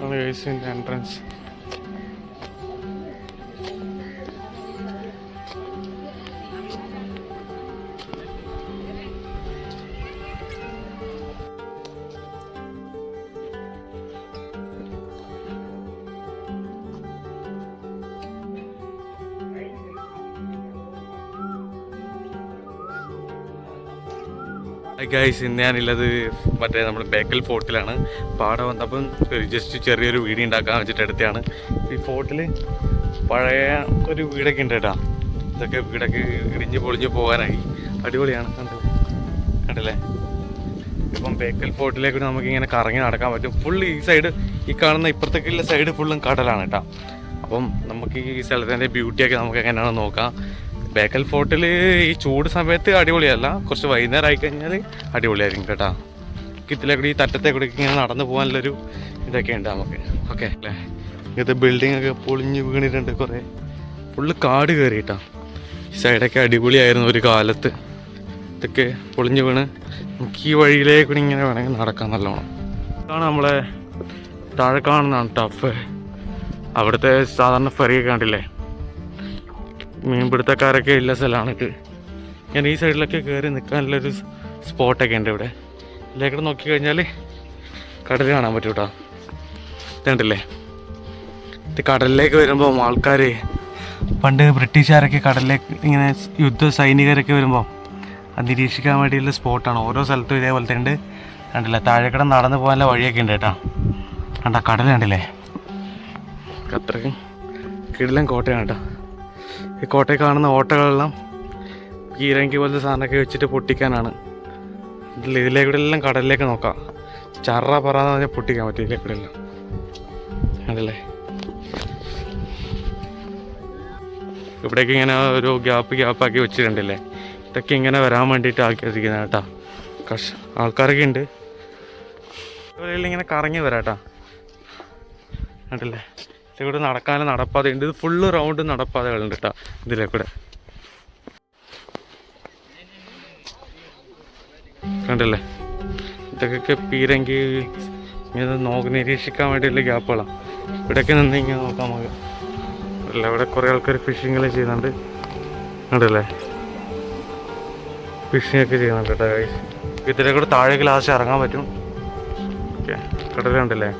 Only I see the entrance. Guys ഇന്ന് ഞാനുള്ളത് മറ്റേ നമ്മുടെ ബേക്കൽ ഫോർട്ടിലാണ് പാടെ വന്നപ്പം ജസ്റ്റ് ചെറിയൊരു വീട് ഉണ്ടാക്കാൻ വെച്ചിട്ട് എടുത്തതാണ്. ഈ ഫോർട്ടിൽ പഴയ ഒരു വീടൊക്കെ ഉണ്ട് കേട്ടോ. ഇതൊക്കെ വീടൊക്കെ ഇടിഞ്ഞ് പൊളിഞ്ഞ് പോകാനായി. അടിപൊളിയാണ് കണ്ടല്ലേ? ഇപ്പം ബേക്കൽ ഫോർട്ടിലേക്ക് നമുക്ക് ഇങ്ങനെ കറങ്ങി നടക്കാൻ പറ്റും. ഫുൾ ഈ സൈഡ് ഈ കാണുന്ന ഇപ്പുറത്തേക്കുള്ള സൈഡ് ഫുള്ളും കടലാണ് കേട്ടോ. അപ്പം നമുക്ക് ഈ സ്ഥലത്തിന്റെ ബ്യൂട്ടിയൊക്കെ നമുക്ക് എങ്ങനെയാണെന്ന് നോക്കാം. ബേക്കൽ ഫോർട്ടിൽ ഈ ചൂട് സമയത്ത് അടിപൊളിയല്ല. കുറച്ച് വൈകുന്നേരം ആയി കഴിഞ്ഞാൽ അടിപൊളിയായിരിക്കും കേട്ടോ. കിത്തിലേക്കൂടി ഈ തറ്റത്തെ കൂടി ഇങ്ങനെ നടന്നു പോകാനുള്ളൊരു ഇതൊക്കെ ഉണ്ട് നമുക്ക്. ഓക്കെ. അല്ലേ? ഇങ്ങനത്തെ ബിൽഡിംഗ് ഒക്കെ പൊളിഞ്ഞ് വീണിട്ടുണ്ട് കുറേ. ഫുള്ള് കാട് കയറിയിട്ടാ സൈഡൊക്കെ അടിപൊളിയായിരുന്നു ഒരു കാലത്ത്. ഇതൊക്കെ പൊളിഞ്ഞ് വീണ് നമുക്ക് ഈ വഴിയിലേക്ക് കൂടി ഇങ്ങനെ വേണമെങ്കിൽ നടക്കാൻ നല്ലോണം. ഇതാണ് നമ്മളെ താഴെ കാണുന്നതാണ് ടഫ്. അവിടുത്തെ സാധാരണ ഫെറിയൊക്കെ കണ്ടില്ലേ? മീൻപിടുത്തക്കാരൊക്കെ ഉള്ള സ്ഥലമാണ് ഇത് ഞാൻ ഈ സൈഡിലൊക്കെ കയറി നിൽക്കാനുള്ളൊരു സ്പോട്ടൊക്കെ ഉണ്ട് ഇവിടെ. ഇതിലേക്കൂടെ നോക്കി കഴിഞ്ഞാൽ കടൽ കാണാൻ പറ്റും കേട്ടോ ഇതുണ്ടല്ലേ ഇത് കടലിലേക്ക് വരുമ്പോൾ ആൾക്കാർ പണ്ട് ബ്രിട്ടീഷുകാരൊക്കെ കടലിലേക്ക് ഇങ്ങനെ യുദ്ധ സൈനികരൊക്കെ വരുമ്പോൾ അത് നിരീക്ഷിക്കാൻ വേണ്ടിയുള്ള സ്പോട്ടാണ്. ഓരോ സ്ഥലത്തും ഇതേപോലത്തെ ഉണ്ട്. കണ്ടില്ലേ? താഴെക്കട നടന്നു പോകാനുള്ള വഴിയൊക്കെ ഉണ്ട് കേട്ടോ. കണ്ട? കടൽ കണ്ടില്ലേ? അത്രയ്ക്കും കിടിലം കോട്ടയാണ് കേട്ടോ ഈ കോട്ടയിൽ കാണുന്ന ഓട്ടകളെല്ലാം കീരങ്കി പോലത്തെ സാധനമൊക്കെ വെച്ചിട്ട് പൊട്ടിക്കാനാണ്. ഇതിൽ എല്ലാം കടലിലേക്ക് നോക്കാം. ചറ പറയാന്ന് പറഞ്ഞാൽ പൊട്ടിക്കാൻ പറ്റും ഇതിലേക്കൂടെ എല്ലാം അതല്ലേ ഇവിടേക്ക് ഇങ്ങനെ ഒരു ഗ്യാപ്പ് ഗ്യാപ്പാക്കി വെച്ചിട്ടുണ്ടല്ലേ? ഇതൊക്കെ ഇങ്ങനെ വരാൻ വേണ്ടിയിട്ട് ആക്കി വെച്ചിരിക്കുന്നത് കേട്ടാ. കഷ ആൾക്കാരൊക്കെ ഉണ്ട്. ഇങ്ങനെ കറങ്ങി വരാം കേട്ടാ കണ്ടില്ലേ? ഇതിലൂടെ നടക്കാനും നടപ്പാതെ ഉണ്ട് ഇത് ഫുള്ള് റൗണ്ട് നടപ്പാതകളുണ്ട് കേട്ടോ ഇതിലെ കൂടെ കണ്ടല്ലേ? ഇതൊക്കെ പീരങ്കി ഇങ്ങനെ നോക്ക് നിരീക്ഷിക്കാൻ വേണ്ടിയുള്ള ഗ്യാപ്പുകളാണ് ഇവിടെയൊക്കെ നിന്ന് ഇങ്ങനെ നോക്കാം നമുക്ക് അല്ല ഇവിടെ കുറേ ആൾക്കാർ ഫിഷിങ്ങെല്ലാം ചെയ്യുന്നുണ്ട്. കണ്ടല്ലേ? ഫിഷിംഗ് ഒക്കെ ചെയ്യുന്നുണ്ട് കേട്ടോ. ഇതിലെ കൂടെ താഴേക്ക് ലാസ്റ്റ് ഇറങ്ങാൻ പറ്റും. ഓക്കെ കടലുണ്ടല്ലേ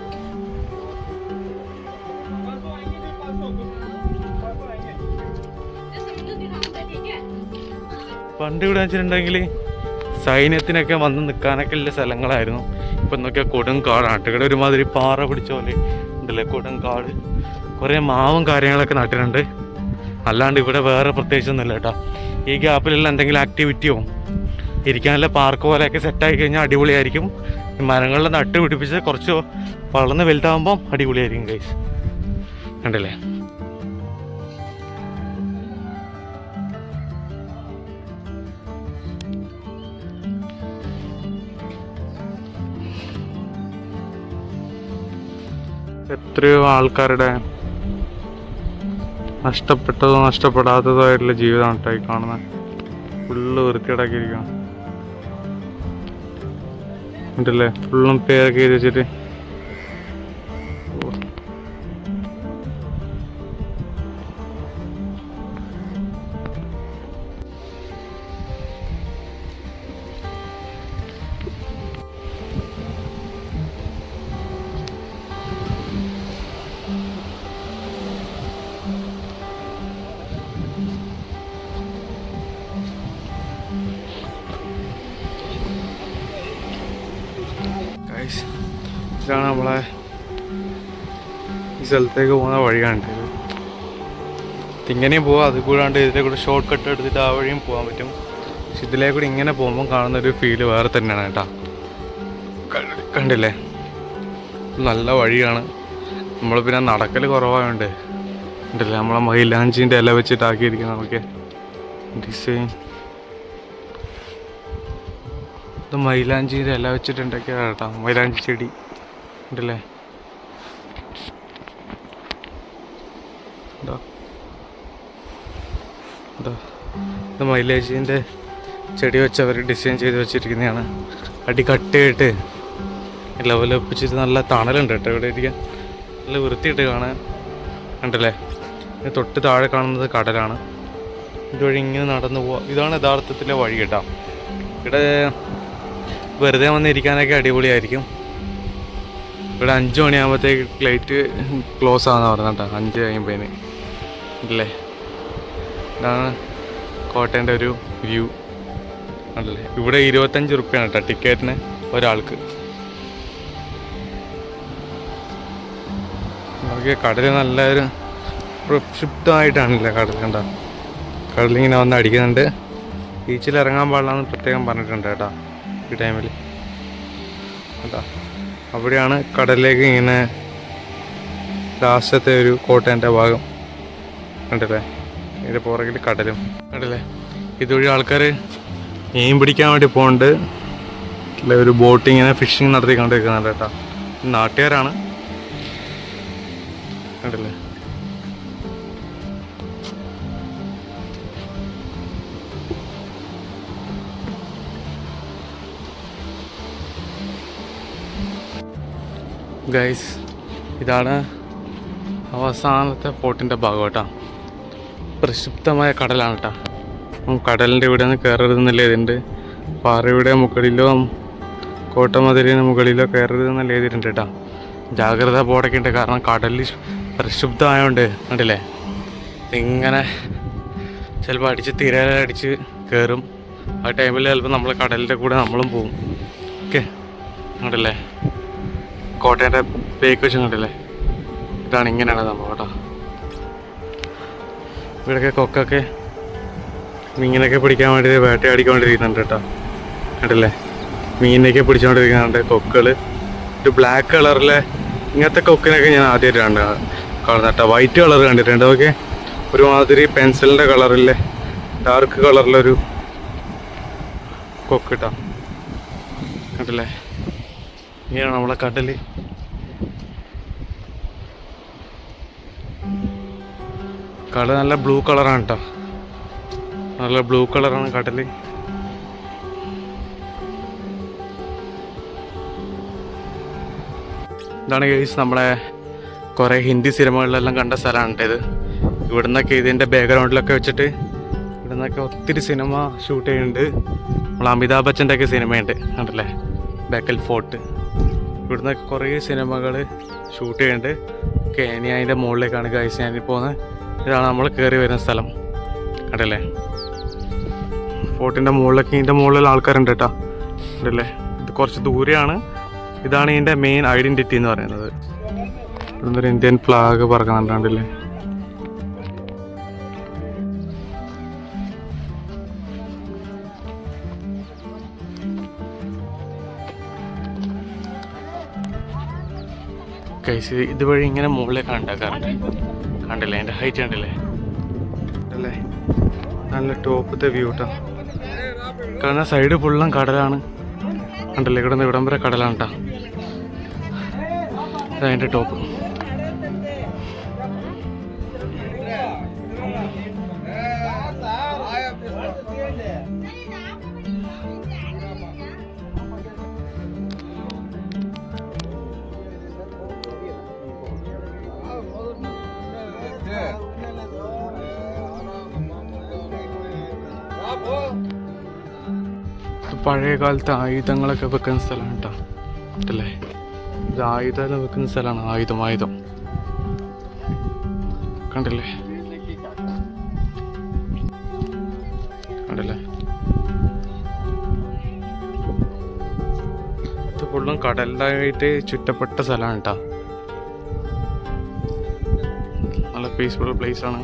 പണ്ട് ഇവിടെ വെച്ചിട്ടുണ്ടെങ്കിൽ സൈന്യത്തിനൊക്കെ വന്ന് നിൽക്കാനൊക്കെ ഉള്ള സ്ഥലങ്ങളായിരുന്നു. ഇപ്പം നോക്കിയാൽ കൊടും കാടാണ് ഇവിടെ ഒരുമാതിരി പാറ പിടിച്ച പോലെ ഉണ്ടല്ലേ കൊടും കാട്. കുറേ മാവും കാര്യങ്ങളൊക്കെ നട്ടിട്ടുണ്ട്. അല്ലാണ്ട് ഇവിടെ വേറെ പ്രത്യേകിച്ചൊന്നുമില്ല കേട്ടോ. ഈ ഗ്യാപ്പിലുള്ള എന്തെങ്കിലും ആക്ടിവിറ്റിയോ ഇരിക്കാനുള്ള പാർക്ക് പോലെയൊക്കെ സെറ്റായി കഴിഞ്ഞാൽ അടിപൊളിയായിരിക്കും. മരങ്ങളിൽ നട്ട് പിടിപ്പിച്ച് കുറച്ച് വളർന്ന് വലുതാകുമ്പം അടിപൊളിയായിരിക്കും കൈസ് കണ്ടില്ലേ? എത്രയോ ആൾക്കാരുടെ നഷ്ടപ്പെട്ടതോ നഷ്ടപ്പെടാത്തതോ ആയിട്ടുള്ള ജീവിതമാണ് കേട്ടോ ഈ കാണുന്നത് ഫുള്ള് വൃത്തിയേടാക്കിയിരിക്കണം ഉണ്ടല്ലേ? ഫുള്ളും പേരൊക്കെ വെച്ചിട്ട് ഇതാണ് നമ്മളെ ഈ സ്ഥലത്തേക്ക് പോകുന്ന വഴി കണ്ടത് ഇങ്ങനെയും പോവാം. അത് കൂടാണ്ട് ഇതിലെ കൂടെ ഷോർട്ട് കട്ട് എടുത്തിട്ട് ആ വഴിയും പോകാൻ പറ്റും. പക്ഷെ ഇതിലേ ഇങ്ങനെ പോകുമ്പോൾ കാണുന്ന ഒരു ഫീൽ വേറെ തന്നെയാണ് കേട്ടോ. കണ്ടില്ലേ? നല്ല വഴിയാണ്. നമ്മൾ പിന്നെ നടക്കൽ കുറവായുണ്ട്. ഉണ്ടല്ലേ നമ്മളെ മൈലാഞ്ചിന്റെ ഇല വെച്ചിട്ടാക്കിയിരിക്കുന്നത് നമുക്ക്. ഡിസൈൻ ഇത് മൈലാഞ്ചിന്റെ ഇല വെച്ചിട്ടുണ്ടാക്കിയതാണ് കേട്ടോ. മൈലാഞ്ചി ചെടി. ഉണ്ടല്ലേ ഇതാ. മൈലാഞ്ചിന്റെ ചെടി വെച്ച് അവർ ഡിസൈൻ ചെയ്ത് വെച്ചിരിക്കുന്നതാണ്. അടി കട്ട് ചെയ്തിട്ട് ലെവൽ ഒപ്പിച്ചിട്ട് നല്ല തണലുണ്ട് കേട്ടോ ഇവിടെ ഇരിക്കാൻ. നല്ല വൃത്തിയിട്ട് കാണാൻ ഉണ്ടല്ലേ തൊട്ട് താഴെ കാണുന്നത് കടലാണ്. ഇതുവഴി ഇങ്ങനെ നടന്നു പോവാം. ഇതാണ് യഥാർത്ഥത്തിലെ വഴി കേട്ടോ. ഇവിടെ വെറുതെ വന്നിരിക്കാനൊക്കെ അടിപൊളിയായിരിക്കും. ഇവിടെ അഞ്ച് മണിയാകുമ്പോഴത്തേക്ക് ലൈറ്റ് ക്ലോസ് ആണെന്ന് പറഞ്ഞ കേട്ടോ അഞ്ച് കഴിയുമ്പോഴേന് അല്ലേ ഇതാണ് കോട്ടയന്റെ ഒരു വ്യൂ ആണല്ലേ ഇവിടെ ഇരുപത്തഞ്ച് റുപ്യാണ് കേട്ടോ ടിക്കറ്റിന് ഒരാൾക്ക്. നോക്കിയ കടൽ നല്ലൊരു പ്രക്ഷിപ്തമായിട്ടാണല്ലേ കടൽ കണ്ട. കടലിങ്ങനെ വന്ന് അടിക്കുന്നുണ്ട്. ബീച്ചിൽ ഇറങ്ങാൻ പാടില്ലെന്ന് പ്രത്യേകം പറഞ്ഞിട്ടുണ്ട് കേട്ടോ ഈ ടൈമിൽ കേട്ടോ അവിടെയാണ് കടലിലേക്ക് ഇങ്ങനെ ലാസ്റ്റത്തെ ഒരു കോട്ടയന്റെ ഭാഗം. കണ്ടില്ലേ? ഇതിന്റെ പുറകിൽ കടലും. കണ്ടില്ലേ? ഇതുവഴി ആൾക്കാർ മീൻ പിടിക്കാൻ വേണ്ടി പോകുന്നുണ്ട് അല്ലെ ഒരു ബോട്ട് ഇങ്ങനെ ഫിഷിങ് നടത്തിക്കൊണ്ടിരിക്കുന്നുണ്ട് കേട്ടോ. നാട്ടുകാരാണ്. കണ്ടില്ലേ? ഗൈസ് ഇതാണ് അവസാനത്തെ ഫോർട്ടിന്റെ ഭാഗം കേട്ടോ. പ്രക്ഷുബ്ധമായ കടലാണ് കേട്ടോ. കടലിന്റെ ഇവിടെ നിന്ന് കയറരുതെന്നല്ലേ ഇതുണ്ട് പാറയുടെ മുകളിലോ കോട്ടമതിലിന് മുകളിലോ കയറരുതെന്നല്ലേ എഴുതിയിട്ടുണ്ട് കേട്ടോ. ജാഗ്രത ബോർഡൊക്കെ ഉണ്ട്. കാരണം കടലിൽ പ്രക്ഷുബ്ധമായതുകൊണ്ട് കണ്ടില്ലേ? ഇങ്ങനെ ചിലപ്പോൾ അടിച്ച് തിരയിലടിച്ച് കയറും. ആ ടൈമിൽ ചിലപ്പോൾ നമ്മൾ കടലിന്റെ കൂടെ നമ്മളും പോവും. ഓക്കെ? കണ്ടില്ലേ? കോട്ടയത്തെ ബേക്ക് വെച്ച് കണ്ടില്ലേ ഇതാണ് ഇങ്ങനെയാണ് സംഭവം കേട്ടോ. ഇവിടെയൊക്കെ കൊക്കൊക്കെ മീനൊക്കെ പിടിക്കാൻ വേണ്ടി വേട്ടയാടിക്കൊണ്ടിരിക്കുന്നുണ്ട് കേട്ടോ. കണ്ടില്ലേ? മീനൊക്കെ പിടിച്ചുകൊണ്ടിരിക്കുന്നുണ്ട് കൊക്കുകൾ ഒരു ബ്ലാക്ക് കളറിലെ ഇങ്ങനത്തെ കൊക്കിനൊക്കെ ഞാൻ ആദ്യമായിട്ടാണ് കാണുന്നത് കേട്ടോ. വൈറ്റ് കളർ കണ്ടിട്ടുണ്ട് ഓക്കെ ഒരുമാതിരി പെൻസിലിന്റെ കളറിലെ ഡാർക്ക് കളറിലൊരു കൊക്ക് കേട്ടോ. കണ്ടില്ലേ? ഇങ്ങനെയാണ് നമ്മളെ കടൽ. കടൽ നല്ല ബ്ലൂ കളറാണ് കേട്ടോ നല്ല ബ്ലൂ കളറാണ് കടൽ. ഇതാണ് കേസ് നമ്മളെ കുറേ ഹിന്ദി സിനിമകളിലെല്ലാം കണ്ട സ്ഥലമാണ് ഇത്. ഇവിടുന്നൊക്കെ ഇതിന്റെ ബാക്ക്ഗ്രൗണ്ടിലൊക്കെ വെച്ചിട്ട് ഇവിടുന്നൊക്കെ ഒത്തിരി സിനിമ ഷൂട്ട് ചെയ്യുന്നുണ്ട് നമ്മൾ അമിതാഭ് ബച്ചന്റെ ഒക്കെ സിനിമയുണ്ട് കണ്ടല്ലേ? ബേക്കൽ ഫോർട്ട്. ഇവിടുന്ന് കുറേ സിനിമകൾ ഷൂട്ട് ചെയ്യുന്നുണ്ട് ഇനി അതിന്റെ മുകളിലേക്കാണ് ഗൈസ് ഞാനിൽ പോകുന്നത് ഇതാണ് നമ്മൾ കയറി വരുന്ന സ്ഥലം. കണ്ടല്ലേ? ഫോർട്ടിന്റെ മുകളിലൊക്കെ ഇതിന്റെ മുകളിൽ ആൾക്കാരുണ്ട് കേട്ടോ. കണ്ടല്ലേ? ഇത് കുറച്ച് ദൂരെയാണ്. ഇതാണ് ഇതിന്റെ മെയിൻ ഐഡന്റിറ്റി എന്ന് പറയുന്നത്. ഇവിടുന്ന് ഒരു ഇന്ത്യൻ ഫ്ലാഗ് പറക്കുന്നുണ്ടല്ലേ കൈസ് ഇതുവഴി ഇങ്ങനെ മുകളിലേക്ക് ഉണ്ടാക്കാറുണ്ട് കണ്ടില്ലേ? എന്റെ ഹൈറ്റ് കണ്ടില്ലേ? അല്ലേ? നല്ല ടോപ്പത്തെ വ്യൂ കേട്ടോ കാരണം സൈഡ് ഫുള്ളും കടലാണ്. കണ്ടല്ലേ? ഇവിടെ നിന്ന് ഇവിടം വരെ കടലാണ് കേട്ടോ അതിന്റെ ടോപ്പ് പഴയ കാലത്തെ ആയുധങ്ങളൊക്കെ വെക്കുന്ന സ്ഥലമാണ് കേട്ടോ അല്ലേ? ഇത് ആയുധം വെക്കുന്ന സ്ഥലമാണ്. ആയുധം ആയുധം. കണ്ടില്ലേ? കണ്ടില്ലേ? ഇത് ഫുള്ളും കടലിലായിട്ട് ചുറ്റപ്പെട്ട സ്ഥലമാണ് കേട്ടോ നല്ല പീസ്ഫുൾ പ്ലേസ് ആണ്.